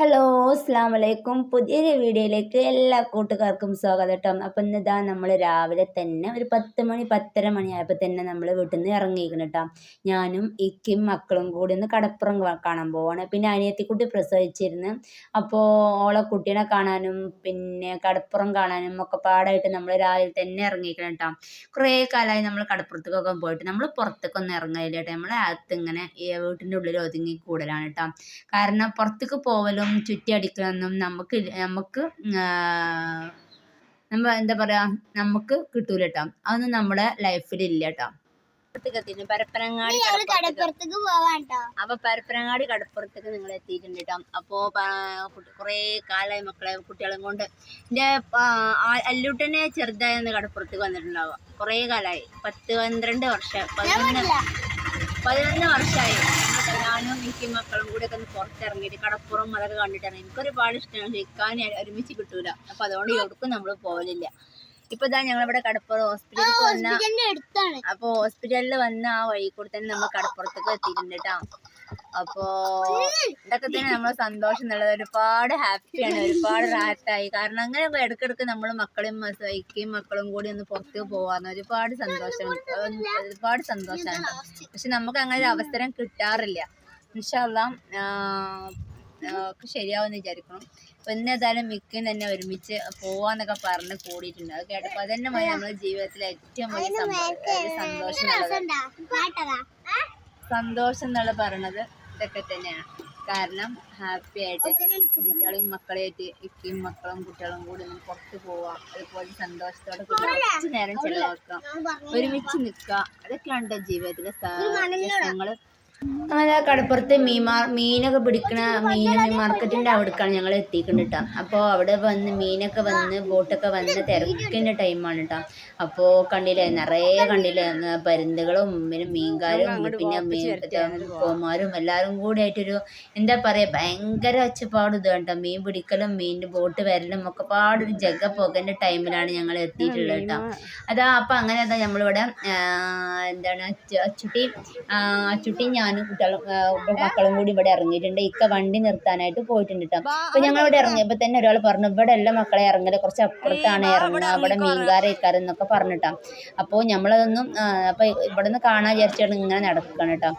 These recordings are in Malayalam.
ഹലോ അസ്സാം വലൈക്കും പുതിയൊരു വീഡിയോയിലേക്ക് എല്ലാ കൂട്ടുകാർക്കും സ്വാഗതം കേട്ടോ. അപ്പം ഇന്നിതാ നമ്മൾ രാവിലെ തന്നെ ഒരു പത്ത് മണി പത്തര മണിയായപ്പോൾ തന്നെ നമ്മൾ വീട്ടിൽ നിന്ന് ഇറങ്ങിയിരിക്കണം കേട്ടോ. ഞാനും ഇക്കും മക്കളും കൂടി ഒന്ന് കടപ്പുറം കാണാൻ പോവാണ്. പിന്നെ അനിയത്തിക്കുട്ടി പ്രസവിച്ചിരുന്നു. അപ്പോൾ ഓളെ കുട്ടീനെ കാണാനും പിന്നെ കടപ്പുറം കാണാനും ഒക്കെ പാടായിട്ട് നമ്മൾ രാവിലെ തന്നെ ഇറങ്ങിയിരിക്കണം കേട്ടോ. കുറേ കാലമായി നമ്മൾ കടപ്പുറത്തേക്കൊക്കെ പോയിട്ട് നമ്മൾ പുറത്തേക്കൊന്നും ഇറങ്ങില്ല കേട്ടോ. നമ്മളെ അകത്ത് ഇങ്ങനെ വീട്ടിന്റെ ഉള്ളിൽ ഒതുങ്ങി കൂടലാണ് കേട്ടോ. കാരണം പുറത്തേക്ക് പോവലും ചുറ്റി അടിക്കണമെന്നും നമുക്ക് നമുക്ക് നമ്മ എന്താ പറയാ നമുക്ക് കിട്ടൂല കേട്ടോ അതൊന്നും നമ്മുടെ ലൈഫിൽ ഇല്ല കേട്ടോ പരപ്പനങ്ങാടി കടപ്പുറത്തേക്ക് പോവാട്ടോ. അപ്പൊ പരപ്പനങ്ങാടി കടപ്പുറത്തേക്ക് നിങ്ങൾ എത്തിയിട്ടുണ്ട് കേട്ടോ അപ്പോ കുറേ കാലായി മക്കളെ കുട്ടികളും കൊണ്ട്. എന്റെ അല്ലൂട്ടനെ ചെറുതായെന്ന് കടപ്പുറത്തേക്ക് വന്നിട്ടുണ്ടാവുക. കുറേ കാലായി. പത്ത് പന്ത്രണ്ട് വർഷം. പതിനൊന്ന് പതിനൊന്ന് വർഷമായി. ഞാനും എനിക്ക് മക്കളും കൂടെ ഒക്കെ ഒന്ന് പുറത്തിറങ്ങിയിട്ട് കടപ്പുറം അതൊക്കെ കണ്ടിട്ടാണ്. എനിക്കൊരുപാട് ഇഷ്ടമാണ്. നിൽക്കാൻ ഒരുമിച്ച് കിട്ടൂല. അപ്പൊ അതുകൊണ്ട് എവിടേക്കും നമ്മൾ പോകലില്ല. ഇപ്പൊ ഇതാ ഞങ്ങളിവിടെ കടപ്പുറം ഹോസ്പിറ്റലിൽ വന്ന അപ്പൊ ഹോസ്പിറ്റലിൽ വന്ന ആ വഴി കൂടെ തന്നെ നമ്മൾ കടപ്പുറത്തേക്ക് എത്തിയിട്ടുണ്ട് കേട്ടോ അപ്പോ ഇതൊക്കെ തന്നെ നമ്മളെ സന്തോഷം എന്നുള്ളത്. ഒരുപാട് ഹാപ്പിയാണ് ഒരുപാട് റാറ്റായി കാരണം അങ്ങനെ ഇടക്കിടക്ക് നമ്മൾ മക്കളെയും സഹിക്കുകയും മക്കളും കൂടി ഒന്ന് പുറത്ത് പോവാന്ന് ഒരുപാട് സന്തോഷം ഒരുപാട് സന്തോഷമാണ് പക്ഷെ നമുക്ക് അങ്ങനെ ഒരു അവസരം കിട്ടാറില്ല. ഇൻഷാല്ലാം ഒക്കെ ശരിയാവുമെന്ന് വിചാരിക്കണം അപ്പോൾ ഇന്ന് ഏതായാലും മിക്കൻ തന്നെ ഒരുമിച്ച് പോവാന്നൊക്കെ പറഞ്ഞ് കൂടിയിട്ടുണ്ട്. അത് കേട്ടപ്പോൾ അതന്നെ നമ്മുടെ ജീവിതത്തിലെ ഏറ്റവും വലിയ സന്തോഷം സന്തോഷം എന്നുള്ള പറയണത് ഇതൊക്കെ തന്നെയാണ്. കാരണം ഹാപ്പി ആയിട്ട് കുട്ടികളെയും മക്കളെയായിട്ട് ഇക്കയും മക്കളും കുട്ടികളും കൂടി ഒന്ന് പുറത്ത് പോവാം. അതുപോലെ സന്തോഷത്തോടെ കുറച്ച് നേരം ചെലവാക്കാം. ഒരുമിച്ച് നിൽക്കുക അതൊക്കെയാണ് ജീവിതത്തിലെ ഞങ്ങൾ അങ്ങനെ കടപ്പുറത്ത് മീൻമാർ മീനൊക്കെ പിടിക്കണ മീൻ മാർക്കറ്റിന്റെ മാർക്കറ്റിന്റെ അവിടേക്കാണ് ഞങ്ങൾ എത്തിക്കുന്നത് കേട്ടോ അപ്പോൾ അവിടെ വന്ന് മീനൊക്കെ വന്ന് ബോട്ടൊക്കെ വന്ന് തിരക്കിന്റെ ടൈമാണ് കേട്ടോ അപ്പോൾ കണ്ടില്ലേ നിറയെ കണ്ടില്ലേ പരുന്തുകളും പിന്നെ മീൻകാരും പിന്നെ കോമാരും എല്ലാവരും കൂടി ആയിട്ടൊരു എന്താ പറയുക ഭയങ്കര ഒച്ചപ്പാട് ഇത് കേട്ടോ മീൻ പിടിക്കലും മീനിന്റെ ബോട്ട് വരലും ഒക്കെ പാടൊരു ജഗ പോകേണ്ട ടൈമിലാണ് ഞങ്ങൾ എത്തിയിട്ടുള്ളത് കേട്ടോ അതാ അപ്പം അങ്ങനെ അതാ നമ്മളിവിടെ എന്താണ് അച്ചുട്ടി അച്ചുട്ടി ഞാൻ ഞാനും കുട്ടികളും മക്കളും കൂടി ഇവിടെ ഇറങ്ങിയിട്ടുണ്ട്. ഇക്ക വണ്ടി നിർത്താനായിട്ട് പോയിട്ടുണ്ട് കേട്ടോ അപ്പൊ ഞങ്ങൾ ഇവിടെ ഇറങ്ങിയപ്പോ തന്നെ ഒരാൾ പറഞ്ഞു ഇവിടെ എല്ലാ മക്കളെ ഇറങ്ങൽ. കുറച്ച് അപ്പുറത്താണ് ഇറങ്ങുക. അവിടെ മീൻകാരക്കാരെന്നൊക്കെ പറഞ്ഞിട്ടാ അപ്പോൾ നമ്മളതൊന്നും അപ്പോൾ ഇവിടെ നിന്ന് കാണാൻ വിചാരിച്ചാണ് ഇങ്ങനെ നടക്കണം കേട്ടോ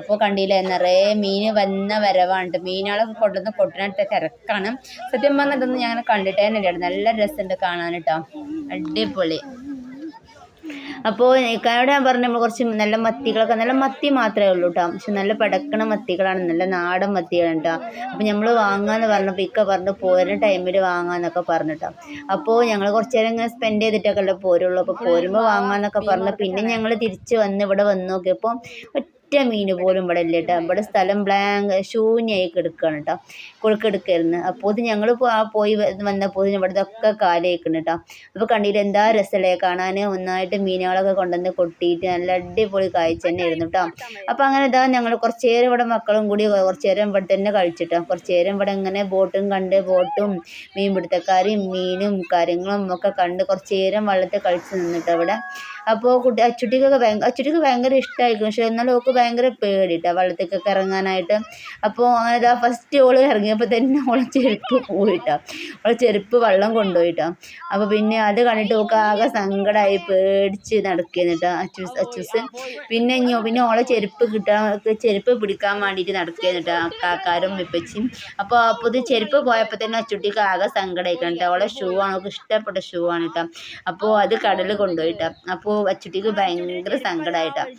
അപ്പോൾ കണ്ടില്ലേ നിറയെ മീൻ വന്ന വരവാണ് മീനുകളൊക്കെ കൊണ്ടുവന്ന് കൊട്ടിനിട്ട് തിരക്കാണ്. സത്യം പറഞ്ഞാൽ ഇതൊന്നും ഞാൻ കണ്ടിട്ടേ നല്ല രസമുണ്ട് കാണാൻ കേട്ടോ അടിപൊളി. അപ്പോൾ ഇക്കാനോട് ഞാൻ പറഞ്ഞു നമ്മൾ കുറച്ച് നല്ല മത്തികളൊക്കെ നല്ല മത്തി മാത്രമേ ഉള്ളൂ കേട്ടോ പക്ഷെ നല്ല പടക്കണ മത്തികളാണ് നല്ല നാടൻ മത്തികളാണ് കേട്ടോ അപ്പോൾ നമ്മൾ വാങ്ങാമെന്ന് പറഞ്ഞപ്പോൾ ഇക്ക പറഞ്ഞു പോരുന്ന ടൈമിൽ വാങ്ങാന്നൊക്കെ പറഞ്ഞിട്ടോ അപ്പോൾ ഞങ്ങൾ കുറച്ച് നേരം ഇങ്ങനെ സ്പെൻഡ് ചെയ്തിട്ടൊക്കെ അല്ലേ പോരുള്ളൂ. അപ്പോൾ പോരുമ്പോൾ വാങ്ങാമെന്നൊക്കെ പറഞ്ഞു. പിന്നെ ഞങ്ങൾ തിരിച്ച് വന്ന് ഇവിടെ വന്ന് നോക്കിയപ്പോൾ ഒറ്റ മീൻ പോലും ഇവിടെ ഇല്ല കേട്ടോ ഇവിടെ സ്ഥലം ബ്ലാങ്ക് ശൂന്യമായി കിടക്കുകയാണ് കേട്ടോ കുഴക്കെടുക്കായിരുന്നു അപ്പോൾ ഞങ്ങൾ പോയി വന്നപ്പോൾ ഇവിടെ ഒക്കെ കാലിയേക്കണം കേട്ടോ അപ്പോൾ കണ്ടിട്ട് എന്താ രസമല്ലേ കാണാൻ ഒന്നായിട്ട് മീനുകളൊക്കെ കൊണ്ടുവന്ന് കൊട്ടിയിട്ട് നല്ല അടിപൊളി കാഴ്ച തന്നെ ആയിരുന്നു കേട്ടോ അപ്പോൾ അങ്ങനെ ഇതാ ഞങ്ങൾ കുറച്ച് നേരം ഇവിടെ മക്കളും കൂടി കുറച്ച് നേരം ഇവിടെ തന്നെ കഴിച്ചിട്ടോ കുറച്ച് നേരം ഇവിടെ ഇങ്ങനെ ബോട്ടും കണ്ട് ബോട്ടും മീൻപിടുത്തക്കാരും മീനും കാര്യങ്ങളും ഒക്കെ കണ്ട് കുറച്ച് നേരം വെള്ളത്തിൽ കഴിച്ച് നിന്നിട്ടോ അവിടെ അപ്പോൾ കുട്ടി അച്ചുട്ടിക്കൊക്കെ ഭയങ്കര അച്ചുട്ടിക്ക് ഭയങ്കര ഇഷ്ടമായിരിക്കും പക്ഷേ എന്നാലും ഓൾക്ക് ഭയങ്കര പേടി കേട്ടോ വെള്ളത്തിലേക്കൊക്കെ ഇറങ്ങാനായിട്ട്. അപ്പോൾ അങ്ങനെ ഇതാ ഫസ്റ്റ് ഓൾ ഇറങ്ങിയപ്പോൾ തന്നെ ഓളെ ചെരുപ്പ് പോയിട്ടോ. ഓളെ ചെരുപ്പ് വെള്ളം കൊണ്ടുപോയിട്ടോ. അപ്പോൾ പിന്നെ അത് കണ്ടിട്ട് ഓൾക്ക് ആകെ സങ്കടമായി പേടിച്ച് നടക്കുന്നിട്ടാണ് അച്ചൂസ് അച്ചൂസ്. പിന്നെ പിന്നെ ഓളെ ചെരുപ്പ് കിട്ടാൻ ചെരുപ്പ് പിടിക്കാൻ വേണ്ടിയിട്ട് നടക്കുകയെന്നിട്ടോ കാക്കാരും വിപ്പച്ചി അപ്പോൾ അപ്പോൾ ഇത് ചെരുപ്പ് പോയപ്പോൾ തന്നെ അച്ചുട്ടിക്ക് ആകെ സങ്കടമായിക്കണം കേട്ടോ ഓളെ ഷൂ ആണ് അവൾക്ക് ഇഷ്ടപ്പെട്ട ഷൂ ആണ് കേട്ടോ അപ്പോൾ അത് കടലിൽ കൊണ്ടുപോയിട്ടോ. അപ്പോൾ അച്ചുട്ടിക്ക് ഭയങ്കര സങ്കടമായിട്ടാണ്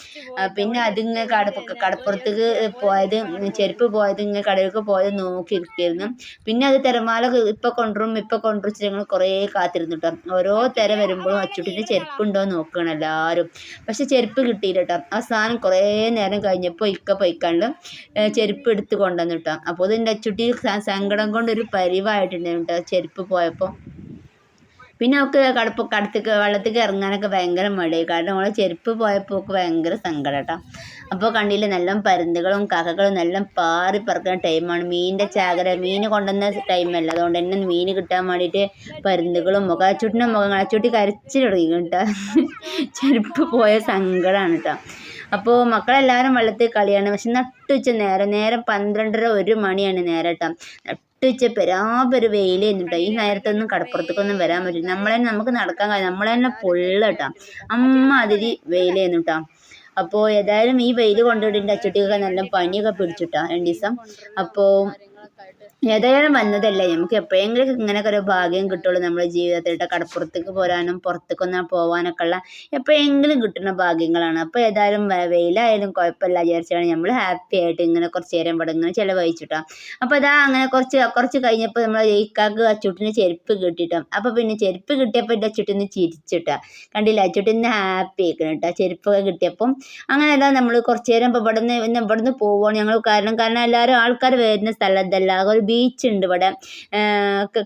പിന്നെ അതിങ്ങനെ കടപ്പ് കടപ്പുറത്തേക്ക് പോയത് ചെരുപ്പ് പോയത് ഇങ്ങനെ കടയിലേക്ക് പോയത് നോക്കിയിരിക്കുകയായിരുന്നു പിന്നെ അത് തിരമാല ഇപ്പം കൊണ്ടുവരും ഇപ്പം കൊണ്ടുവരും ഞങ്ങൾ കുറേ കാത്തിരുന്നു കേട്ടോ ഓരോ തിര വരുമ്പോഴും അച്ചുട്ടിന്റെ ചെരുപ്പുണ്ടോ നോക്കണം എല്ലാവരും പക്ഷെ ചെരുപ്പ് കിട്ടിയില്ല കേട്ടോ ആ സാധനം കുറേ നേരം കഴിഞ്ഞപ്പോൾ ഇക്ക പൊയ്ക്കാണ്ട് ചെരുപ്പ് എടുത്ത് കൊണ്ടുവന്നു കേട്ടോ അപ്പോൾ ഇതിന്റെ അച്ചുട്ടി സങ്കടം കൊണ്ടൊരു പരിവായിട്ടുണ്ടായിരുന്നു കേട്ടോ ചെരുപ്പ് പോയപ്പോൾ പിന്നെ അവൾക്ക് കടപ്പ് കടത്തേക്ക് വെള്ളത്തേക്ക് ഇറങ്ങാനൊക്കെ ഭയങ്കര മടിയായി. കാരണം അവളെ ചെരുപ്പ് പോയപ്പോൾ ഒക്കെ ഭയങ്കര സങ്കടം അപ്പോൾ കണ്ടില്ലേ നല്ല പരുന്തുകളും കാക്കകളും നല്ല പാറി പറക്കുന്ന ടൈമാണ് മീനിന്റെ ചാകര മീൻ കൊണ്ടുവന്ന ടൈമല്ല അതുകൊണ്ട് തന്നെ മീൻ കിട്ടാൻ വേണ്ടിയിട്ട് പരുന്തുകളും മുഖ മുഖാച്ചുട്ടിന്റെ മുഖം ചുട്ടി കരച്ചിൽ തുടങ്ങി കേട്ടോ ചെരുപ്പ് പോയ സങ്കടമാണ് കേട്ടോ അപ്പോൾ മക്കളെല്ലാവരും വെള്ളത്തിൽ കളിയാണ്. പക്ഷെ നട്ടുച്ച നേരം നേരം പന്ത്രണ്ടര ഒരു മണിയാണ് നേരം കേട്ടോ നട്ടുവെച്ച പെരാപെരു വെയിലായിരുന്നു കേട്ടോ ഈ നേരത്തൊന്നും കടപ്പുറത്തേക്കൊന്നും വരാൻ പറ്റില്ല. നമ്മളെ നമുക്ക് നടക്കാൻ കഴിയും നമ്മളെ തന്നെ പൊള്ളട്ടാ അമ്മ അതിരി വെയിലായിരുന്നു കേട്ടോ അപ്പോൾ ഏതായാലും ഈ വെയിൽ കൊണ്ടിട്ട് അച്ചുട്ടിക്കൊക്കെ നല്ല പനിയൊക്കെ പിടിച്ചിട്ടാ രണ്ട് ദിവസം അപ്പോൾ ഏതായാലും വന്നതല്ലേ? നമുക്ക് എപ്പോഴെങ്കിലും ഇങ്ങനെയൊക്കെ ഒരു ഭാഗ്യം കിട്ടുള്ളൂ നമ്മുടെ ജീവിതത്തിൽ. ട്ടോ. കടപ്പുറത്തേക്ക് പോരാനും പുറത്തേക്കൊന്നും പോകാനൊക്കെ ഉള്ള എപ്പോഴെങ്കിലും കിട്ടുന്ന ഭാഗ്യങ്ങളാണ്. അപ്പോൾ ഏതായാലും വെയിലായാലും കുഴപ്പമില്ല വിചാരിച്ചാണ് നമ്മൾ ഹാപ്പി ആയിട്ട് ഇങ്ങനെ കുറച്ച് നേരം ഇവിടെ ഇങ്ങനെ ചെലവഴിച്ചിട്ടോ അപ്പോൾ അതാ അങ്ങനെ കുറച്ച് കുറച്ച് കഴിഞ്ഞപ്പോൾ നമ്മൾ ഇക്കാക്ക് അച്ചുട്ടിന് ചെരുപ്പ് കിട്ടിട്ടോ. അപ്പോൾ പിന്നെ ചെരുപ്പ് കിട്ടിയപ്പോൾ എന്റെ അച്ചുട്ടിന്ന് ചിരിച്ചിട്ടാ കണ്ടില്ല? അച്ചുട്ടിന്ന് ഹാപ്പി ആക്കണം കേട്ടോ ചെരുപ്പൊക്കെ കിട്ടിയപ്പം അങ്ങനെ അതാ നമ്മൾ കുറച്ചു നേരം ഇപ്പോൾ ഇവിടുന്ന് പിന്നെ ഇവിടുന്ന് പോവുകയാണ് ഞങ്ങൾ കാരണം കാരണം എല്ലാവരും ആൾക്കാർ വരുന്ന സ്ഥലം ഇതല്ല. ഒരു ബീച്ച് ഉണ്ട് ഇവിടെ.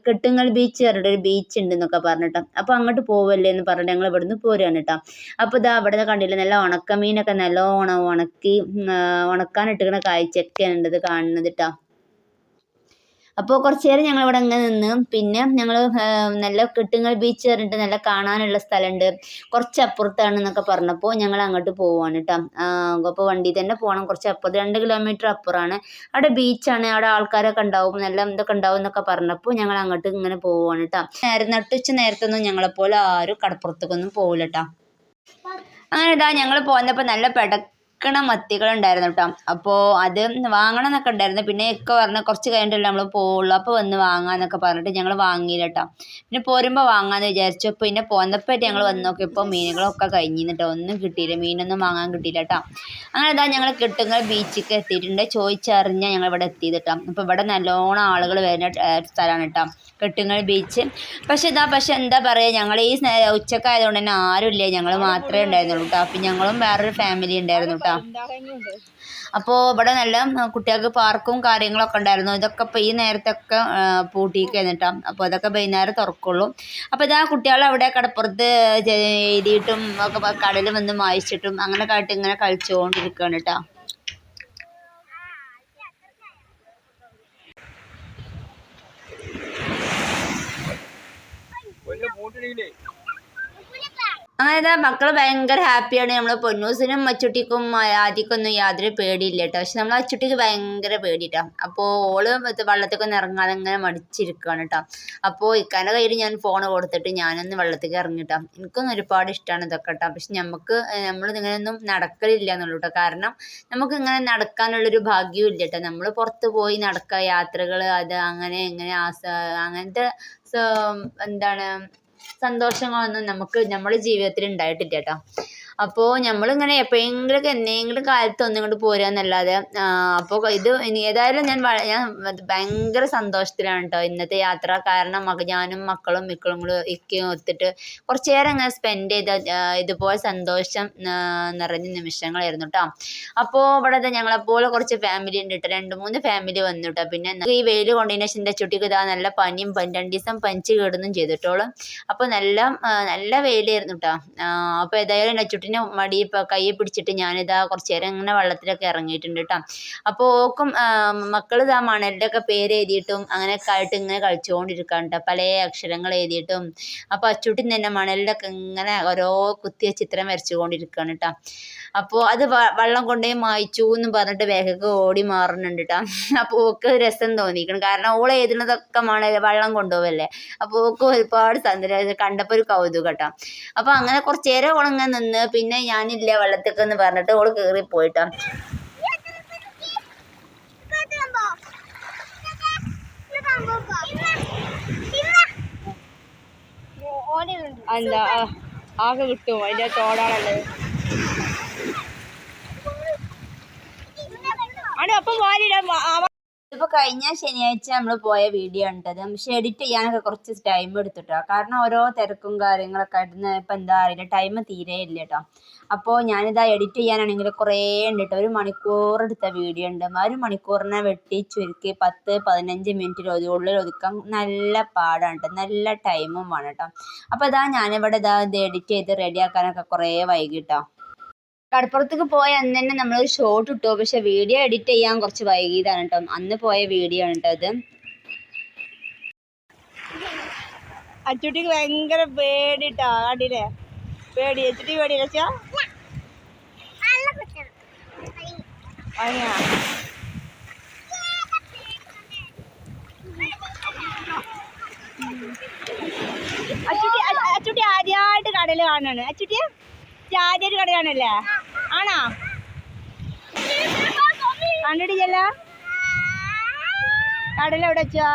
കെട്ടുങ്ങൽ ബീച്ച് പറഞ്ഞിട്ട് ഒരു ബീച്ച് ഉണ്ട് എന്നൊക്കെ പറഞ്ഞിട്ടോ അപ്പോൾ അങ്ങോട്ട് പോവല്ലേ എന്ന് പറഞ്ഞിട്ട് ഞങ്ങൾ ഇവിടുന്ന് പോരുകയാണ് കേട്ടോ. അപ്പോൾ ഇതാ അവിടെ കണ്ടില്ല നല്ല ഉണക്കമീനൊക്കെ നല്ലോണം ഉണക്കി ഉണക്കാൻ ഇട്ടുകണ കാഴ്ചയൊക്കെയാണ് ഇത് കാണുന്നത് കേട്ടോ. അപ്പോൾ കുറച്ച് നേരം ഞങ്ങൾ ഇവിടെ അങ്ങനെ നിന്ന്. പിന്നെ ഞങ്ങൾ നല്ല കെട്ടുങ്ങൽ ബീച്ച് പറഞ്ഞിട്ട് നല്ല കാണാനുള്ള സ്ഥലമുണ്ട് കുറച്ച് അപ്പുറത്താണ് എന്നൊക്കെ പറഞ്ഞപ്പോൾ ഞങ്ങൾ അങ്ങോട്ട് പോവാണ് കേട്ടോ അപ്പോൾ വണ്ടി തന്നെ പോകണം കുറച്ച് അപ്പുറത്ത് രണ്ട് കിലോമീറ്റർ അപ്പുറമാണ് അവിടെ ബീച്ചാണ് അവിടെ ആൾക്കാരൊക്കെ ഉണ്ടാവും. നല്ല എന്തൊക്കെ ഉണ്ടാവും എന്നൊക്കെ പറഞ്ഞപ്പോൾ ഞങ്ങൾ അങ്ങോട്ട് ഇങ്ങനെ പോവാണ് കേട്ടോ നേരം നട്ടുച്ച നേരത്തൊന്നും ഞങ്ങളെപ്പോലെ ആരും കടപ്പുറത്തേക്കൊന്നും പോകില്ല കേട്ടോ അങ്ങനെ ഇതാ ഞങ്ങൾ പോന്നപ്പോൾ നല്ല പെടക്കണ മത്തികളുണ്ടായിരുന്നു കേട്ടോ അപ്പോൾ അത് വാങ്ങണം എന്നൊക്കെ ഉണ്ടായിരുന്നു. പിന്നെ ഒക്കെ പറഞ്ഞ് കുറച്ച് കഴിഞ്ഞിട്ടല്ലേ നമ്മൾ പോവുള്ളൂ. അപ്പോൾ വന്ന് വാങ്ങാന്നൊക്കെ പറഞ്ഞിട്ട് ഞങ്ങൾ വാങ്ങിയില്ല കേട്ടോ പിന്നെ പോരുമ്പോൾ വാങ്ങാമെന്ന് വിചാരിച്ചു. പിന്നെ പോന്നപ്പോൾ ഞങ്ങൾ വന്ന് നോക്കിയപ്പോൾ മീനുകളൊക്കെ കഴിഞ്ഞിരുന്നു കേട്ടോ ഒന്നും കിട്ടിയില്ല. മീനൊന്നും വാങ്ങാൻ കിട്ടിയില്ല കേട്ടോ അങ്ങനെ ഇതാ ഞങ്ങൾ കിട്ടുങ്ങൾ ബീച്ചിലേക്ക് എത്തിയിട്ടുണ്ട്. ചോദിച്ചറിഞ്ഞാൽ ഞങ്ങൾ ഇവിടെ എത്തിയത് കേട്ടോ അപ്പോൾ ഇവിടെ നല്ലോണം ആളുകൾ വരുന്ന സ്ഥലമാണ് കേട്ടോ കെട്ടുങ്ങൽ ബീച്ച് പക്ഷെ ഇതാ പക്ഷെ എന്താ പറയുക ഞങ്ങൾ ഈ സ്നേ- ഉച്ചക്കായതുകൊണ്ട് തന്നെ ആരുമില്ല. ഞങ്ങൾ മാത്രമേ ഉണ്ടായിരുന്നുള്ളൂ കേട്ടോ അപ്പം ഞങ്ങളും വേറൊരു ഫാമിലി ഉണ്ടായിരുന്നു കേട്ടോ അപ്പോൾ ഇവിടെ നല്ല കുട്ടികൾക്ക് പാർക്കും കാര്യങ്ങളൊക്കെ ഉണ്ടായിരുന്നു. ഇതൊക്കെ ഇപ്പോൾ ഈ നേരത്തൊക്കെ പൂട്ടിയിരിക്കുന്നു കേട്ടോ അപ്പോൾ അതൊക്കെ വൈകുന്നേരം തുറക്കുള്ളൂ. അപ്പോൾ ഇതാ കുട്ടികൾ അവിടെ കടപ്പുറത്ത് എഴുതിയിട്ടും ഒക്കെ കടലും വന്ന് മായിച്ചിട്ടും അങ്ങനെ കാട്ടി ഇങ്ങനെ കളിച്ചുകൊണ്ടിരിക്കുകയാണ് കേട്ടോ അങ്ങനെ ഇതാ മക്കൾ ഭയങ്കര ഹാപ്പിയാണ്. നമ്മൾ പൊന്നൂസിനും അച്ചുട്ടിക്കും ആദ്യക്കൊന്നും യാതൊരു പേടിയില്ല കേട്ടോ പക്ഷെ നമ്മൾ അച്ചുട്ടിക്ക് ഭയങ്കര പേടിയിട്ടാ. അപ്പോൾ ഓൾ വെള്ളത്തേക്കൊന്നും ഇറങ്ങാതെ ഇങ്ങനെ മടിച്ചിരിക്കുകയാണ് കേട്ടോ അപ്പോൾ ഇക്കാന്റെ കയ്യിൽ ഞാൻ ഫോൺ കൊടുത്തിട്ട് ഞാനൊന്ന് വെള്ളത്തേക്ക് ഇറങ്ങിട്ടോ. എനിക്കൊന്നും ഒരുപാട് ഇഷ്ടമാണ് ഇതൊക്കെ കേട്ടോ പക്ഷെ നമുക്ക് നമ്മൾ ഇങ്ങനെയൊന്നും നടക്കലില്ല എന്നുള്ളൂ കേട്ടോ കാരണം നമുക്ക് ഇങ്ങനെ നടക്കാനുള്ളൊരു ഭാഗ്യവും ഇല്ല കേട്ടോ നമ്മൾ പുറത്ത് പോയി നടക്കുക യാത്രകൾ അത് അങ്ങനെ ഇങ്ങനെ ആസ അങ്ങനത്തെ എന്താണ് സന്തോഷങ്ങളൊന്നും നമുക്ക് നമ്മുടെ ജീവിതത്തിൽ ഉണ്ടായിട്ടില്ല കേട്ടോ. അപ്പോൾ നമ്മളിങ്ങനെ എപ്പോഴെങ്കിലുമൊക്കെ എന്തെങ്കിലും കാലത്ത് ഒന്നും ഇങ്ങോട്ട് പോരുക എന്നല്ലാതെ അപ്പോൾ ഇത് ഇനി ഏതായാലും ഞാൻ ഞാൻ ഭയങ്കര സന്തോഷത്തിലാണ് കേട്ടോ ഇന്നത്തെ യാത്ര. കാരണം മക ഞാനും മക്കളും മിക്കളും കൂടെ ഇക്കയും ഒത്തിട്ട് കുറച്ച് നേരം സ്പെൻഡ് ചെയ്ത ഇതുപോലെ സന്തോഷം നിറഞ്ഞ നിമിഷങ്ങളായിരുന്നു കേട്ടോ അപ്പോൾ ഇവിടെ ഞങ്ങളെപ്പോലെ കുറച്ച് ഫാമിലി ഉണ്ട് കേട്ടോ രണ്ട് മൂന്ന് ഫാമിലി വന്നു കേട്ടോ പിന്നെ ഈ വെയിൽ കൊണ്ടതിന് ശേഷം ചുട്ടിക്ക് ഇതാ നല്ല പനിയും പനി രണ്ട് ദിവസം പനിച്ച് കേടുന്നും ചെയ്തിട്ടോളും. അപ്പോൾ നല്ല നല്ല വെയിലായിരുന്നു കേട്ടോ അപ്പോൾ ഏതായാലും എന്റെ ചുട്ടിനെ മടി ഇപ്പൊ കൈ പിടിച്ചിട്ട് ഞാനിതാ കുറച്ച് നേരം ഇങ്ങനെ വെള്ളത്തിലൊക്കെ ഇറങ്ങിയിട്ടുണ്ട് കേട്ടോ അപ്പോൾ ഓക്കും മക്കൾ ഇതാ മണലിന്റെയൊക്കെ പേര് എഴുതിയിട്ടും അങ്ങനെയൊക്കെ ആയിട്ട് ഇങ്ങനെ കളിച്ചുകൊണ്ടിരിക്കുകയാണ് കേട്ടോ പല അക്ഷരങ്ങൾ എഴുതിയിട്ടും. അപ്പോൾ അച്ചുട്ടിൻ തന്നെ മണലിലൊക്കെ ഇങ്ങനെ ഓരോ കുത്തിയ ചിത്രം വരച്ചുകൊണ്ടിരിക്കുകയാണ് കേട്ടോ അപ്പോൾ അത് വെള്ളം കൊണ്ടുപോയി മായ്ച്ചു എന്ന് പറഞ്ഞിട്ട് വേഗമൊക്കെ ഓടി മാറുന്നുണ്ട് കേട്ടോ അപ്പോൾ ഓക്ക് രസം തോന്നിയിരിക്കണം കാരണം ഓൾ എഴുതുന്നതൊക്കെ മണൽ വെള്ളം കൊണ്ടുപോവല്ലേ. അപ്പോൾ ഓക്ക് ഒരുപാട് സന്തോഷം. കണ്ടപ്പോൾ ഒരു കൗതുകം കേട്ടോ അപ്പോൾ അങ്ങനെ കുറച്ച് നേരം ഓളിങ്ങനെ നിന്ന് പിന്നെ ഞാനില്ല വെള്ളത്തേക്ക് എന്ന് പറഞ്ഞിട്ട് ഓൾ കയറി പോയിട്ടോ എന്താ ആകെ കിട്ടും അതിന്റെ തോടാണുള്ളത് അപ്പം വാലിടാൻ ഇതിപ്പോൾ കഴിഞ്ഞ ശനിയാഴ്ച നമ്മൾ പോയ വീഡിയോ ഉണ്ടത് പക്ഷെ എഡിറ്റ് ചെയ്യാനൊക്കെ കുറച്ച് ടൈം എടുത്തിട്ടോ. കാരണം ഓരോ തിരക്കും കാര്യങ്ങളൊക്കെ ആയിട്ട് ഇപ്പം എന്താ അറിയില്ല ടൈം തീരെ ഇല്ല കേട്ടോ അപ്പോൾ ഞാനിതാ എഡിറ്റ് ചെയ്യാനാണെങ്കിൽ കുറേ ഉണ്ട് കേട്ടോ ഒരു മണിക്കൂർ എടുത്ത വീഡിയോ ഉണ്ട്. ആ ഒരു മണിക്കൂറിനെ വെട്ടി ചുരുക്കി പത്ത് പതിനഞ്ച് മിനിറ്റിൽ ഉള്ളിൽ ഒതുക്കാൻ നല്ല പാടാണ് കേട്ടോ നല്ല ടൈമും വേണം കേട്ടോ അപ്പോൾ ഇതാ ഞാനിവിടെ ഇതാ ഇത് എഡിറ്റ് ചെയ്ത് റെഡിയാക്കാനൊക്കെ കുറേ വൈകിട്ടോ കടപ്പുറത്തേക്ക് പോയ അന്ന് തന്നെ നമ്മളൊരു ഷോട്ട് ഇട്ടു. പക്ഷെ വീഡിയോ എഡിറ്റ് ചെയ്യാൻ കുറച്ച് വൈകിയതാണ് കേട്ടോ. അന്ന് പോയ വീഡിയോ ആണ് കേട്ടോ അത് അച്ചുട്ടിക്ക് ഭയങ്കര പേടിട്ടോ കണ്ടില്ലേ? പേടി അച്ചുട്ടി പേടി വെച്ചാ അച്ചുട്ടി അച്ചുട്ടി ആദ്യമായിട്ട് കടൽ കാണാണ് അച്ചുട്ടിയാ? ആദ്യമായിട്ട് കടയാണല്ലേ? ആണാ? കണ്ടിട്ടില്ല കടല എവിടെ വെച്ചോ?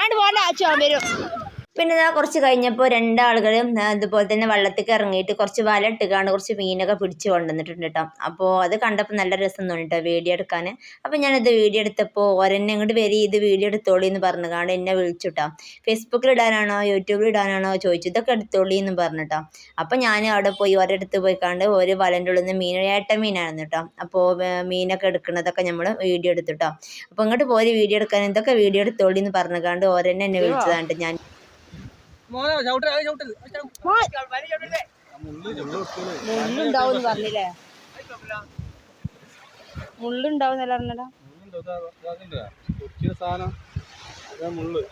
ആണ്ട് പോലെ അച്ഛൻ വരും. പിന്നെ ഇതാ കുറച്ച് കഴിഞ്ഞപ്പോൾ രണ്ടാളുകളും ഇതുപോലെ തന്നെ വള്ളത്തേക്ക് ഇറങ്ങിയിട്ട് കുറച്ച് വല ഇട്ടുകാണ്ട് കുറച്ച് മീനൊക്കെ പിടിച്ച് കൊണ്ടുവന്നിട്ടുണ്ട് കേട്ടോ അപ്പോൾ അത് കണ്ടപ്പോൾ നല്ല രസം തോന്നി കേട്ടോ വീഡിയോ എടുക്കാൻ അപ്പോൾ ഞാനത് വീഡിയോ എടുത്തപ്പോൾ ഒരെന്നെ ഇങ്ങോട്ട് വരി ഇത് വീഡിയോ എടുത്തോളി എന്ന് പറഞ്ഞു കാണും എന്നെ വിളിച്ചു കേട്ടോ ഫേസ്ബുക്കിൽ ഇടാനാണോ യൂട്യൂബിൽ ഇടാനാണോ ചോദിച്ചു ഇതൊക്കെ എടുത്തോളി എന്ന് പറഞ്ഞിട്ടോ അപ്പോൾ ഞാൻ അവിടെ പോയി ഒരിടത്ത് പോയി കണ്ട് ഒരു വലന്റെ ഉള്ളിൽ നിന്ന് മീൻ ഏട്ട മീനായിരുന്നു കേട്ടോ അപ്പോൾ മീനൊക്കെ എടുക്കുന്നതൊക്കെ നമ്മൾ വീഡിയോ എടുത്തിട്ടോ അപ്പോൾ ഇങ്ങോട്ട് പോയി വീഡിയോ എടുക്കാൻ ഇതൊക്കെ വീഡിയോ എടുത്തോളി എന്ന് പറഞ്ഞു കാണ്ട് ഓരെന്നെ എന്നെ വിളിച്ചതാണ് ഞാൻ. മോനെ അത് ചവിട്ടൽ. മുള്ളുണ്ടാവും പറഞ്ഞില്ലേ? മുള്ളുണ്ടാവും. കൊച്ചിയുടെ സാധനം. മുള്ള്.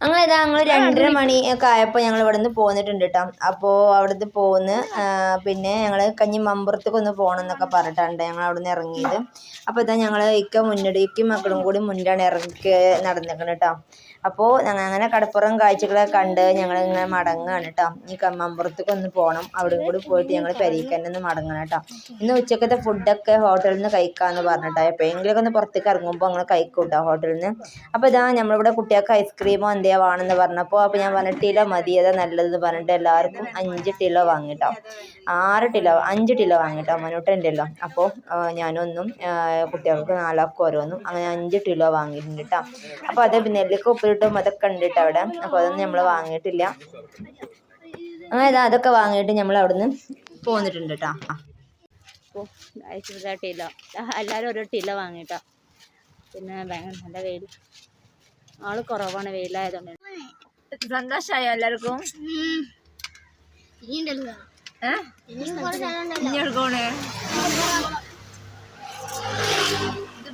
അങ്ങനെ ഇതാ ഞങ്ങൾ രണ്ടര മണി ഒക്കെ ആയപ്പോൾ ഞങ്ങൾ ഇവിടെ നിന്ന് പോന്നിട്ടുണ്ട് കേട്ടോ അപ്പോൾ അവിടുന്ന് പോന്ന് പിന്നെ ഞങ്ങൾ കഞ്ഞി മമ്പുറത്തേക്ക് ഒന്ന് പോകണം എന്നൊക്കെ പറഞ്ഞിട്ടുണ്ട് ഞങ്ങൾ അവിടെ നിന്ന് ഇറങ്ങിയത്. അപ്പോൾ ഇതാ ഞങ്ങൾ ഇക്ക മുന്നോട്ട് മക്കളും കൂടി മുന്നിലാണ് ഇറങ്ങി നടന്നിരിക്കുന്നത് കേട്ടോ അപ്പോൾ ഞങ്ങൾ അങ്ങനെ കടപ്പുറം കാഴ്ചകളെ കണ്ട് ഞങ്ങൾ ഇങ്ങനെ മടങ്ങുകയാണ് കേട്ടോ ഈ കമ്മമ്പുറത്തേക്ക് മമ്പുറത്തേക്ക് ഒന്ന് പോകണം അവിടെ കൂടി പോയിട്ട് ഞങ്ങൾ പെരീക്കന്നെ ഒന്ന് മടങ്ങണം കേട്ടോ ഇന്ന് ഉച്ചക്കത്തെ ഫുഡൊക്കെ ഹോട്ടലിൽ നിന്ന് കഴിക്കാമെന്ന് പറഞ്ഞിട്ടോ എപ്പോഴെങ്കിലുമൊക്കെ ഒന്ന് പുറത്തേക്ക് ഇറങ്ങുമ്പോൾ ഞങ്ങൾ കഴിക്കും കേട്ടോ ഹോട്ടലിൽ നിന്ന്. അപ്പോൾ ഇതാ നമ്മളിവിടെ കുട്ടികൾക്ക് ഐസ്ക്രീമോ എന്തേ വേണമെന്ന് പറഞ്ഞപ്പോൾ അപ്പോൾ ഞാൻ പറഞ്ഞു ടിലോ മതി. അതാ നല്ലതെന്ന് പറഞ്ഞിട്ട് എല്ലാവർക്കും അഞ്ച് ടിലോ വാങ്ങിട്ടോ ആറ് ടിലോ അഞ്ച് ടിലോ വാങ്ങിട്ടോ മനോട്ടുണ്ടല്ലോ അപ്പോൾ ഞാനൊന്നും കുട്ടികൾക്ക് ഓരോന്നും അങ്ങനെ അഞ്ച് ടിലോ വാങ്ങിയിട്ടുണ്ട് കേട്ടോ അപ്പോൾ അത് നെല്ലിക്ക ഉപ്പിലിട്ടും അതൊക്കെ ഉണ്ട് കേട്ടോ അവിടെ. അപ്പോൾ അതൊന്നും നമ്മൾ വാങ്ങിയിട്ടില്ല. അങ്ങനെ അതൊക്കെ വാങ്ങിയിട്ട് നമ്മൾ അവിടുന്ന് പോന്നിട്ടുണ്ട് കേട്ടോ എല്ലാരും ടില. എല്ലാവരും ഓരോ ടില വാങ്ങിട്ടോ. പിന്നെ ഭയങ്കര നല്ല വെയിൽ ആൾ കുറവാണ് വെയിലായതുകൊണ്ട്. സന്തോഷമായോ എല്ലാവർക്കും? ഇനി എടുക്കണേ?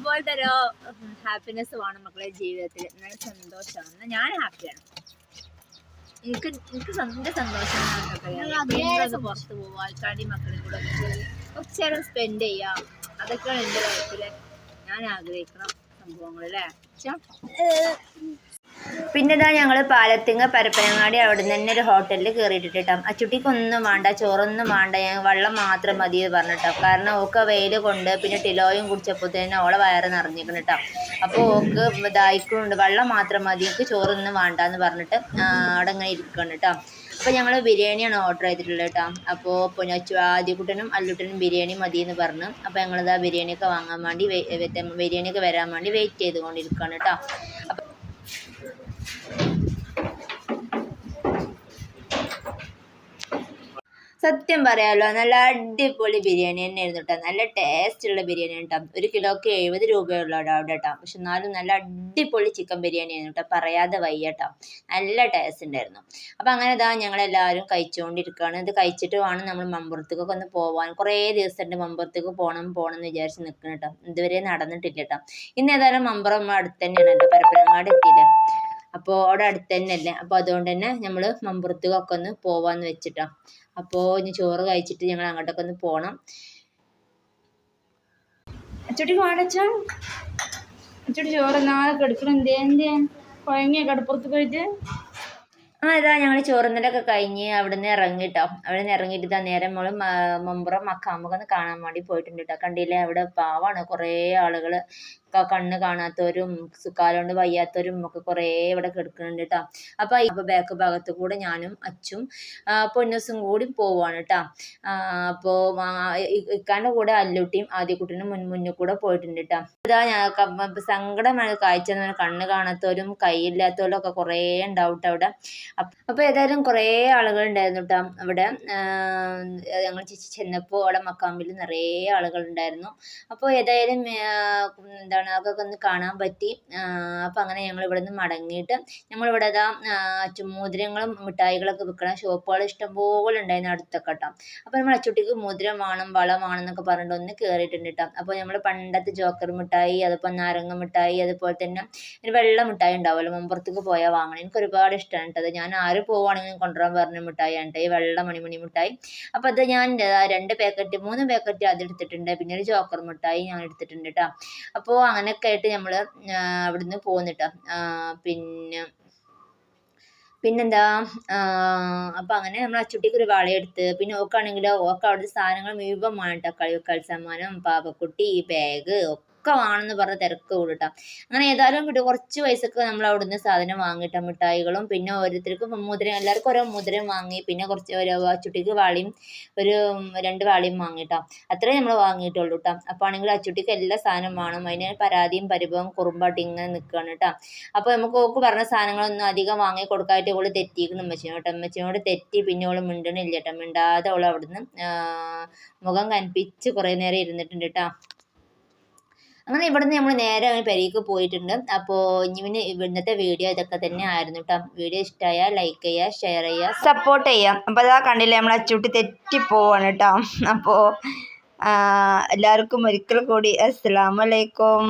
ഇതുപോലത്തെ ഒരു ഹാപ്പിനെസ് വേണം മക്കളെ ജീവിതത്തിൽ. നല്ല സന്തോഷമാണ്. ഞാൻ ഹാപ്പിയാണ് എനിക്ക് എനിക്ക് എന്റെ സന്തോഷം പുറത്ത് പോവുക ആൾക്കാരുടെ മക്കളെ കൂടെ കുറച്ച് നേരം സ്പെൻഡ് ചെയ്യാം. അതൊക്കെയാണ് എന്റെ ലൈഫിൽ ഞാൻ ആഗ്രഹിക്കണം സംഭവങ്ങൾ അല്ലേ? പിന്നെ ഇതാ ഞങ്ങൾ പാലത്തിങ്ങ പരപ്പനങ്ങാടി അവിടെ നിന്ന് തന്നെ ഒരു ഹോട്ടലിൽ കയറിയിട്ടിട്ടോ കേട്ടോ അച്ചുട്ടിക്കൊന്നും വേണ്ട ചോറൊന്നും വേണ്ട ഞാൻ വെള്ളം മാത്രം മതി പറഞ്ഞിട്ടോ. കാരണം ഓക്ക് വെയിൽ കൊണ്ട് പിന്നെ ടിലോയും കുടിച്ചപ്പോൾ തന്നെ ഓളെ വയറ് നിറഞ്ഞിരിക്കണം കേട്ടോ അപ്പോൾ ഓക്ക് ഇതായിക്കൊണ്ട് വെള്ളം മാത്രം മതി എനിക്ക് ചോറൊന്നും വേണ്ട എന്ന് പറഞ്ഞിട്ട് അവിടെ ഇങ്ങനെ ഇരിക്കണം കേട്ടോ അപ്പോൾ ഞങ്ങൾ ബിരിയാണിയാണ് ഓർഡർ ചെയ്തിട്ടുള്ളത് കേട്ടോ അപ്പോൾ പൊന്നച്ചു ആദ്യക്കുട്ടനും അല്ലുട്ടനും ബിരിയാണി മതി എന്ന് പറഞ്ഞു. അപ്പോൾ ഞങ്ങളിതാ ബിരിയാണിയൊക്കെ വാങ്ങാൻ വേണ്ടി ബിരിയാണിയൊക്കെ വരാൻ വേണ്ടി വെയിറ്റ് ചെയ്തുകൊണ്ടിരിക്കുകയാണ് കേട്ടോ സത്യം പറയാലോ നല്ല അടിപൊളി ബിരിയാണി തന്നെയായിരുന്നു കേട്ടോ നല്ല ടേസ്റ്റ് ഉള്ള ബിരിയാണി കേട്ടോ ഒരു കിലോക്ക് എഴുപത് രൂപയുള്ള അവിടെ കേട്ടോ പക്ഷെ എന്നാലും നല്ല അടിപൊളി ചിക്കൻ ബിരിയാണി ആയിരുന്നു കേട്ടോ പറയാതെ വയ്യ കേട്ടോ നല്ല ടേസ്റ്റ് ഉണ്ടായിരുന്നു. അപ്പം അങ്ങനെ ഇതാ ഞങ്ങളെല്ലാവരും കഴിച്ചുകൊണ്ടിരിക്കുകയാണ് ഇത് കഴിച്ചിട്ട് വേണം നമ്മൾ മമ്പുറത്തേക്കൊക്കെ ഒന്ന് പോകാൻ കുറേ ദിവസമായിട്ട് മമ്പുറത്തേക്ക് പോകണം പോകണം എന്ന് വിചാരിച്ച് നിൽക്കണം കേട്ടോ ഇതുവരെ നടന്നിട്ടില്ല കേട്ടോ ഇന്ന് ഏതായാലും മമ്പുറം അടുത്ത് തന്നെയാണ് കേട്ടോ പരപ്പനങ്ങാട് എത്തിയില്ലേ? അപ്പോൾ അവിടെ അടുത്ത് തന്നെയല്ലേ അപ്പോൾ അതുകൊണ്ട് തന്നെ നമ്മൾ മമ്പുറത്തുകൊക്കെ ഒന്ന് പോവാന്ന് വെച്ചിട്ടാ. അപ്പോൾ ഇനി ചോറ് കഴിച്ചിട്ട് ഞങ്ങൾ അങ്ങോട്ടൊക്കെ ഒന്ന് പോകണം അച്ചോട്ടി പാടച്ച അച്ചോട്ടി ചോറ് നാളെ കിടക്കണം? എന്തേ എന്തേ? കുഴങ്ങിയ കടപ്പുറത്ത് പോയിട്ട്? ആ ഇതാ ഞങ്ങൾ ചോറുന്നലൊക്കെ കഴിഞ്ഞ് അവിടുന്ന് ഇറങ്ങിട്ടോ. അവിടെ നിന്ന് ഇറങ്ങിയിട്ട് ഇതാ നേരെ മോൾ മമ്പുറം മക്കാമൊക്കെ ഒന്ന് കാണാൻ വേണ്ടി പോയിട്ടുണ്ട് കേട്ടോ കണ്ടില്ലേ? അവിടെ പാവാണ്. കുറേ ആളുകൾ കണ്ണ് കാണാത്തവരും കാലുകൊണ്ട് വയ്യാത്തവരും ഒക്കെ കുറേ ഇവിടെ കിടക്കുന്നുണ്ട് കേട്ടോ അപ്പോൾ അപ്പോൾ ബാക്ക് ഭാഗത്ത് കൂടെ ഞാനും അച്ചും പൊന്നസും കൂടി പോവാണ് കേട്ടോ അപ്പോൾ ഇക്കാന്റെ കൂടെ അല്ലുട്ടിയും ആദ്യക്കുട്ടിനും മുൻ മുന്നിൽ കൂടെ പോയിട്ടുണ്ട് കേട്ടോ ഇതാ ഞാൻ സങ്കടമായ കാഴ്ച കണ്ണ് കാണാത്തവരും കൈയില്ലാത്തവരും ഒക്കെ കുറേ ഉണ്ടാവും അവിടെ അപ്പോൾ ഏതായാലും കുറേ ആളുകൾ ഉണ്ടായിരുന്നു കേട്ടോ അവിടെ ഞങ്ങൾ ചെന്നപ്പോൾ അവിടെ മക്കാമ്പിൽ നിറയെ ആളുകൾ ഉണ്ടായിരുന്നു. അപ്പോൾ ഏതായാലും എന്താണ് അതൊക്കെ ഒന്ന് കാണാൻ പറ്റി. അപ്പം അങ്ങനെ ഞങ്ങൾ ഇവിടെ നിന്ന് മടങ്ങിയിട്ട് ഞങ്ങളിവിടെ ഇതാ മോതിരങ്ങളും മിഠായികളൊക്കെ വിൽക്കണ ഷോപ്പുകൾ ഇഷ്ടംപോലെ ഉണ്ടായിരുന്നു അടുത്തൊക്കെ കേട്ടോ അപ്പോൾ നമ്മൾ അച്ചുട്ടിക്ക് മോതിരം വേണം വളം വേണം എന്നൊക്കെ പറഞ്ഞിട്ട് ഒന്ന് കയറിയിട്ടുണ്ട് കേട്ടോ. അപ്പോൾ നമ്മൾ പണ്ടത്തെ ജോക്കർ മിഠായി അതുപോലെ നാരങ്ങ മിഠായി അതുപോലെ തന്നെ ഒരു വെള്ള മിഠായി ഉണ്ടാവുമല്ലോ. മുമ്പുറത്തേക്ക് പോയാൽ വാങ്ങണം. എനിക്ക് ഒരുപാട് ഇഷ്ടമാണ് കേട്ടോ ഞാൻ ആര് പോവുകയാണെങ്കിലും കൊണ്ടുവരാൻ പറഞ്ഞ മിഠായി ആണ് ഈ വെള്ള മണിമണി മിഠായി. അപ്പോൾ അത് ഞാൻ രണ്ട് പാക്കറ്റ് മൂന്ന് പാക്കറ്റ് അത് എടുത്തിട്ടുണ്ട്. പിന്നെ ഒരു ജോക്കർ മിഠായി ഞാൻ എടുത്തിട്ടുണ്ട് കേട്ടോ. അപ്പോൾ അങ്ങനെയൊക്കെ ആയിട്ട് നമ്മൾ അവിടുന്ന് പോന്നിട്ടോ പിന്നെ പിന്നെന്താ അപ്പം അങ്ങനെ നമ്മൾ അച്ചുട്ടിക്ക് ഒരു വളയെടുത്ത് പിന്നെ ഓക്കാണെങ്കിലോ ഓക്ക് അവിടുത്തെ സാധനങ്ങൾ മുഴുവൻ കേട്ടോ കളി കളിസമ്മാനം പാവക്കുട്ടി ബാഗ് ഒക്കെ വേണമെന്ന് പറഞ്ഞ തിരക്ക് കൂടിട്ടാ. അങ്ങനെ ഏതായാലും കുറച്ച് പൈസക്ക് നമ്മൾ അവിടുന്ന് സാധനം വാങ്ങിയിട്ട മിഠായികളും പിന്നെ ഓരോരുത്തർക്കും മുദ്രയും എല്ലാവർക്കും ഓരോ മുദ്രയും വാങ്ങി പിന്നെ കുറച്ച് ഓരോ അച്ചുട്ടിക്ക് വാളിയും ഒരു രണ്ട് വാളിയും വാങ്ങിയിട്ടാ. അത്രേ നമ്മൾ വാങ്ങിയിട്ടുള്ളൂ കേട്ടോ അപ്പോൾ ആണെങ്കിൽ അച്ചുട്ടിക്ക് എല്ലാ സാധനം വേണം. അതിന് പരാതിയും പരിഭവം കുറുമ്പാട്ടി ഇങ്ങനെ നിൽക്കുകയാണ് കേട്ടോ അപ്പോൾ നമുക്ക് ഓക്ക് പറഞ്ഞ സാധനങ്ങളൊന്നും അധികം വാങ്ങി കൊടുക്കാനായിട്ട് ഓൾ തെറ്റിയിരിക്കുന്നു അമ്മച്ചിനോട്ട് അമ്മച്ചിനോട് തെറ്റി പിന്നെ ഓൾ മിണ്ടണില്ല കേട്ടോ മിണ്ടാതെ ഓൾ അവിടുന്ന് മുഖം കനിപ്പിച്ച് കുറേ നേരം ഇരുന്നിട്ടുണ്ട് കേട്ടോ അങ്ങനെ ഇവിടുന്ന് നമ്മൾ നേരെ പെരേക്ക് പോയിട്ടുണ്ട്. അപ്പോൾ ഇനി ഇന്നത്തെ വീഡിയോ ഇതൊക്കെ തന്നെ ആയിരുന്നു കേട്ടോ വീഡിയോ ഇഷ്ടമായാൽ ലൈക്ക് ചെയ്യുക ഷെയർ ചെയ്യുക സപ്പോർട്ട് ചെയ്യാം. അപ്പോൾ അതാ കണ്ടില്ലേ നമ്മൾ അച്ചൂട്ടി തെറ്റിപ്പോവാണ് കേട്ടോ അപ്പോൾ എല്ലാവർക്കും ഒരിക്കൽ കൂടി അസ്സലാമലൈക്കും